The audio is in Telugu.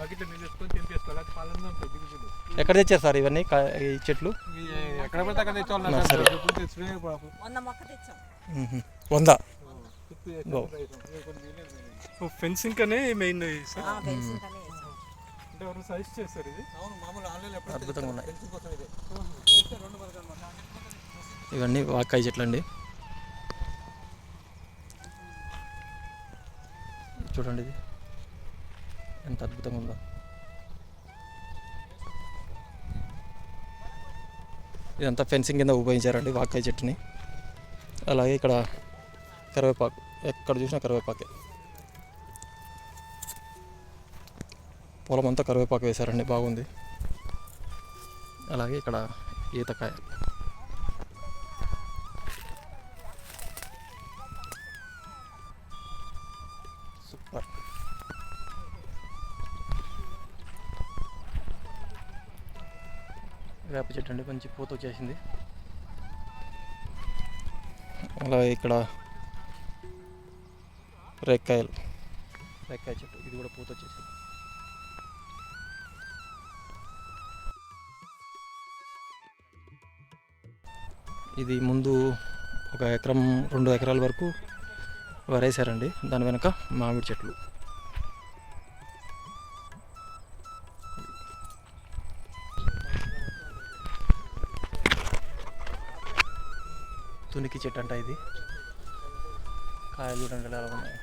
బకెట్ నీళ్ళు తెచ్చుకొని తెంపేసుకోవాలి అది పాలన ఉంటుంది దిగుతుంది ఎక్కడ తెచ్చారు సార్ ఇవన్నీ కా- ఈ చెట్లు? ఇవి ఎక్కడ పడితే అక్కడ. ఎప్పుడు వంద మొక్క తెచ్చాం. మ్మ్. వంద? చుట్టూ గో. ఫెన్సింగ్ అనే మెయిన్ సార్. ఆ, ఫెన్సింగ్ అనే వేసాం. అంటే ఎవరు సజెస్ట్ చేస్తారు ఇది. అవును మామూలు ఆన్లైన్ ఎప్పుడు అద్భుతంగా ఉన్నాయి. కోసం ఇదే. రెండు. ఇవన్నీ వాకాయ చెట్లు అండి. చూడండి ఇది. ఎంత అద్భుతంగా ఉందో. ఇదంతా ఫెన్సింగ్ కింద ఉపయోగించారండి వాకాయ చెట్టుని. అలాగే ఇక్కడ కరివేపాకు ఎక్కడ చూసినా కరివేపాకే. పొలం అంతా కరివేపాకు వేశారండి బాగుంది. అలాగే ఇక్కడ ఈతకాయ. సూపర్. వేప చెట్టు అండి మంచి పూత వచ్చేసింది. అలాగే ఇక్కడ రేక్కాయలు. రేక్కాయ చెట్టు ఇది కూడా పూత వచ్చేసింది. ఇది ముందు ఒక ఎకరం రెండు ఎకరాల వరకు వరేసారండి. దాని వెనక మామిడి చెట్లు. తునికి చెట్టు అంట ఇది. కాయలు చూడండి ఎలా ఉన్నాయి?